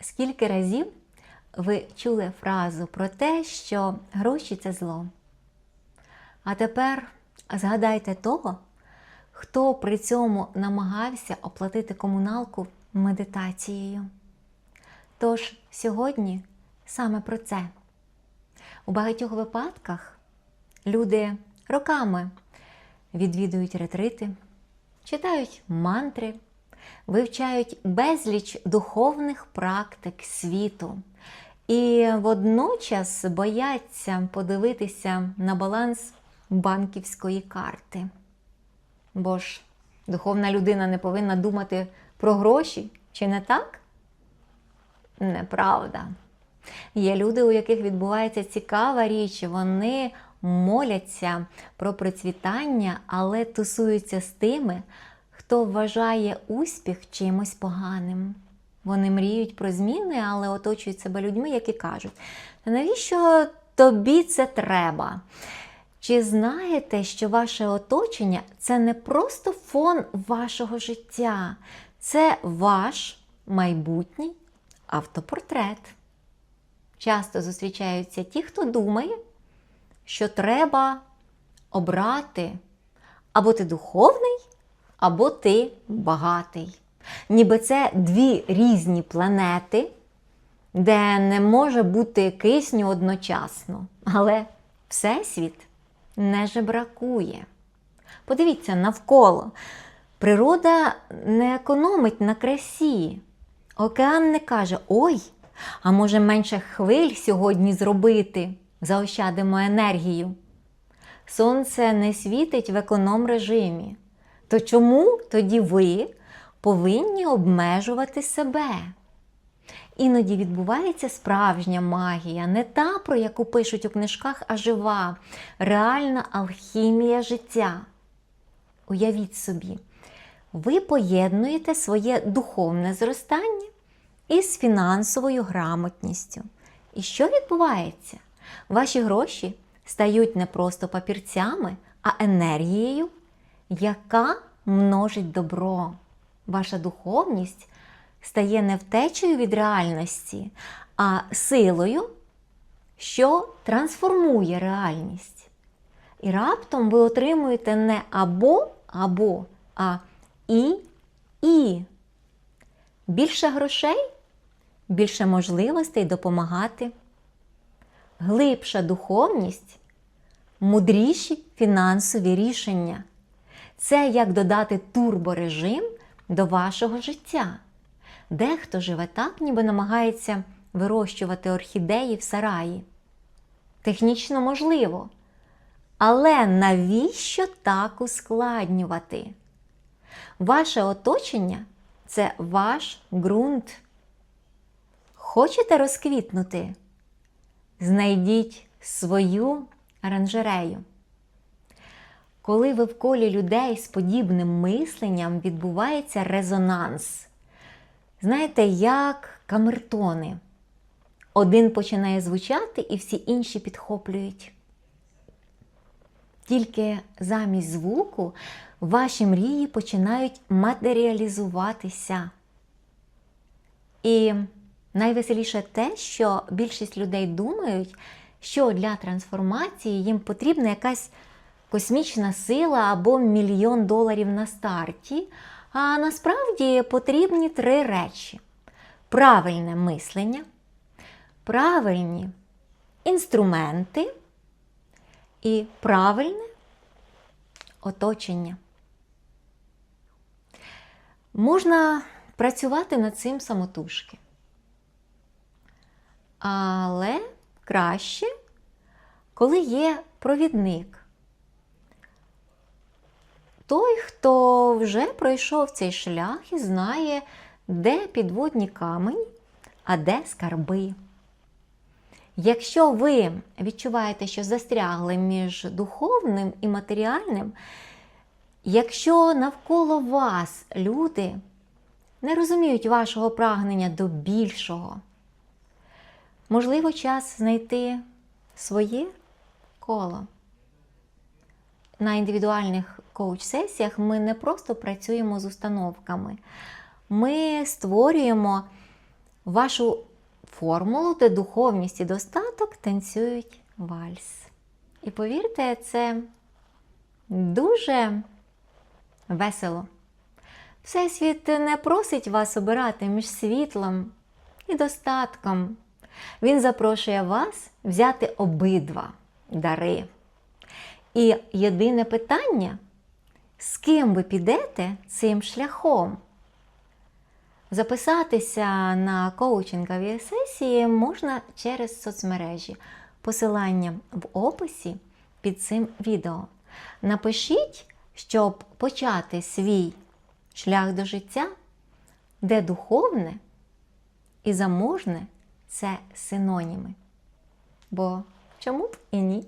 Скільки разів ви чули фразу про те, що гроші це зло? А тепер згадайте того, хто при цьому намагався оплатити комуналку медитацією. Тож сьогодні саме про це. У багатьох випадках люди роками відвідують ретрити, читають мантри, вивчають безліч духовних практик світу і водночас бояться подивитися на баланс банківської карти. Бо ж духовна людина не повинна думати про гроші, чи не так? Неправда. Є люди, у яких відбувається цікава річ, вони моляться про процвітання, але тусуються з тими, хто вважає успіх чимось поганим. Вони мріють про зміни, але оточують себе людьми, які кажуть: «Та навіщо тобі це треба? Чи знаєте, що ваше оточення це не просто фон вашого життя, це ваш майбутній автопортрет? Часто зустрічаються ті, хто думає, що треба обрати або ти духовний, або ти багатий. Ніби це дві різні планети, де не може бути кисню одночасно. Але Всесвіт не жебракує. Подивіться навколо. Природа не економить на красі. Океан не каже: ой, а може менше хвиль сьогодні зробити, заощадимо енергію. Сонце не світить в економ режимі. То чому тоді ви повинні обмежувати себе? Іноді відбувається справжня магія, не та, про яку пишуть у книжках, а жива, реальна алхімія життя. Уявіть собі, ви поєднуєте своє духовне зростання із фінансовою грамотністю. І що відбувається? Ваші гроші стають не просто папірцями, а енергією, яка множить добро. Ваша духовність стає не втечею від реальності, а силою, що трансформує реальність. І раптом ви отримуєте не або, або, а і, і. Більше грошей, більше можливостей допомагати, глибша духовність, мудріші фінансові рішення. Це як додати турборежим до вашого життя. Дехто живе так, ніби намагається вирощувати орхідеї в сараї. Технічно можливо. Але навіщо так ускладнювати? Ваше оточення це ваш ґрунт. Хочете розквітнути? Знайдіть свою оранжерею. Коли ви в колі людей з подібним мисленням відбувається резонанс. Знаєте, як камертони. Один починає звучати, і всі інші підхоплюють. Тільки замість звуку ваші мрії починають матеріалізуватися. І найвеселіше те, що більшість людей думають, що для трансформації їм потрібна якась космічна сила або мільйон доларів на старті. А насправді потрібні три речі: правильне мислення, правильні інструменти і правильне оточення. Можна працювати над цим самотужки. Але краще, коли є провідник. Той, хто вже пройшов цей шлях і знає, де підводні камені, а де скарби. Якщо ви відчуваєте, що застрягли між духовним і матеріальним, якщо навколо вас люди не розуміють вашого прагнення до більшого, можливо, час знайти своє коло. На індивідуальних коуч-сесіях ми не просто працюємо з установками, ми створюємо вашу формулу, де духовність і достаток танцюють вальс. І повірте, це дуже весело. Всесвіт не просить вас обирати між світлом і достатком. Він запрошує вас взяти обидва дари. І єдине питання, з ким ви підете цим шляхом? Записатися на коучингові сесії можна через соцмережі. Посилання в описі під цим відео. Напишіть, щоб почати свій шлях до життя, де духовне і заможне це синоніми. Бо чому б і ні?